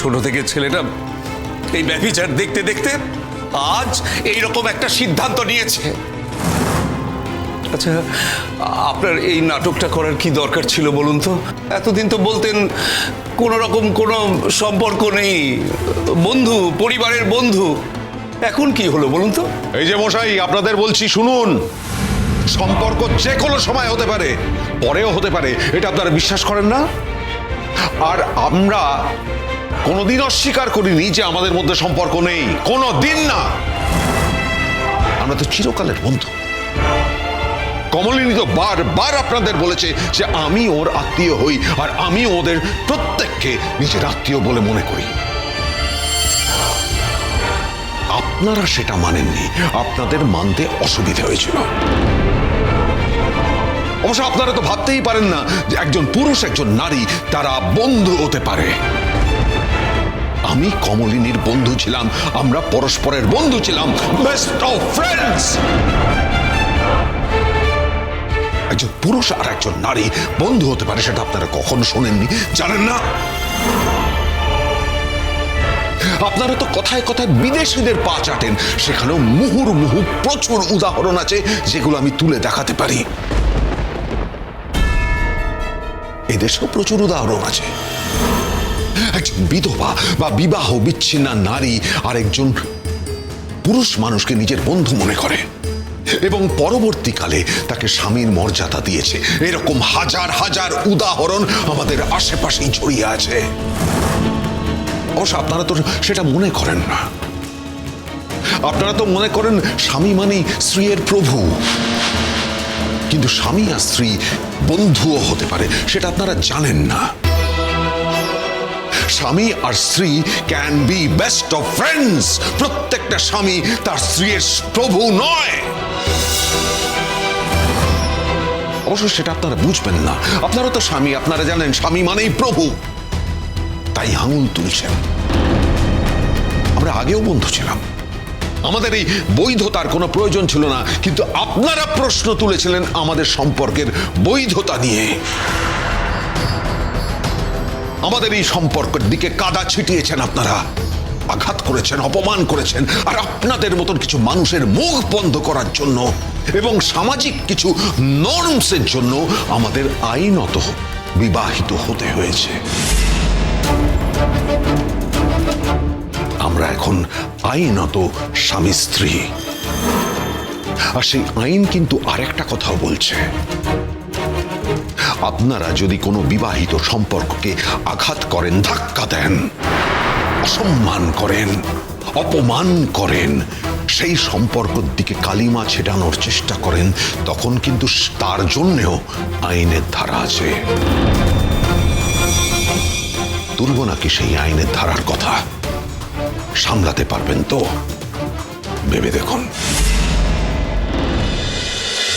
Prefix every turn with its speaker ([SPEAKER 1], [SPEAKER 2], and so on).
[SPEAKER 1] ছোট থেকে ছেলেটা এই ব্যভিচার দেখতে দেখতে আজ এই রকম একটা সিদ্ধান্ত নিয়েছে। আচ্ছা আপনার এই নাটকটা করার কি দরকার ছিল বলুন তো? এতদিন তো বলতেন কোনো রকম কোনো সম্পর্ক নেই, বন্ধু, পরিবারের বন্ধু। এখন কি হলো বলুন তো?
[SPEAKER 2] এই যে মশাই, আপনাদের বলছি শুনুন। সম্পর্ক যে কোনো সময় হতে পারে, পরেও হতে পারে, এটা আপনারা বিশ্বাস করেন না? আর আমরা কোনোদিন অস্বীকার করিনি যে আমাদের মধ্যে সম্পর্ক নেই। কোনো দিন না। আমরা তো চিরকালের বন্ধু। কমলিনী তো বারবার আপনাদের বলেছে যে আমি ওর আত্মীয় হই আর আমি ওদের প্রত্যেককে নিজের আত্মীয় বলে মনে করি। আপনারা সেটা মানেননি। আপনাদের মানতে অসুবিধা হয়েছিল। অবশ্য আপনারা তো ভাবতেই পারেন না যে একজন পুরুষ, একজন নারী, তারা বন্ধু হতে পারে। আমি কমলিনীর বন্ধু ছিলাম, আমরা পরস্পরের বন্ধু ছিলাম বেস্ট অফ ফ্রেন্ডস একজন পুরুষ আর একজন নারী বন্ধু হতে পারে, সেটা আপনারা কখনো শোনেননি, জানেন না? আপনারা তো কথায় কথায় বিদেশিদের পা চাটেন, সেখানেও মুহুর মুহু প্রচুর উদাহরণ আছে, যেগুলো আমি তুলে দেখাতে পারি। এদেশেও প্রচুর উদাহরণ আছে। একজন বিধবা বা বিবাহ বিচ্ছিন্না নারী আর একজন পুরুষ মানুষকে নিজের বন্ধু মনে করে। এবং পরবর্তীকালে তাকে স্বামীর মর্যাদা দিয়েছে। এরকম হাজার হাজার উদাহরণ আমাদের আশেপাশেই ছড়িয়ে আছে। অবশ্য আপনারা তো সেটা মনে করেন না। আপনারা তো মনে করেন স্বামী মানেই স্ত্রীর প্রভু। কিন্তু স্বামী আর স্ত্রী বন্ধুও হতে পারে, সেটা আপনারা জানেন না। স্বামী আর স্ত্রী can be best of friends প্রত্যেকটা স্বামী তার স্ত্রীর প্রভু নয়। অবশ্য সেটা আপনারা বুঝবেন না। আপনারা তো স্বামী, আপনারা জানেন স্বামী মানেই প্রভু। তাই আঙুল তুলছেন। আমরা আগেও বন্ধু ছিলাম। আমাদের এই বৈধতার কোনো প্রয়োজন ছিল না, কিন্তু আপনারা প্রশ্ন তুলেছিলেন আমাদের সম্পর্কের বৈধতা নিয়ে। আমাদের এই সম্পর্কের দিকে কাদা ছিটিয়েছেন আপনারা। আঘাত করেছেন, অপমান করেছেন, আর আপনাদের মতন কিছু মানুষের মুখ বন্ধ করার জন্য এবং সামাজিক কিছু নর্মসের জন্য আমাদের আইনত বিবাহিত হতে হয়েছে। আমরা এখন আইনত স্বামী স্ত্রী আর সেই আইন কিন্তু আরেকটা কথাও বলছে। আপনারা যদি কোনো বিবাহিত সম্পর্ককে আঘাত করেন, ধাক্কা দেন, অসম্মান করেন, অপমান করেন, সেই সম্পর্কের দিকে কালিমা ছেটানোর চেষ্টা করেন, তখন কিন্তু তার জন্যেও আইনের ধারা আছে। তুলব নাকি সেই আইনের ধারার কথা? সামলাতে পারবেন তো? ভেবে দেখুন।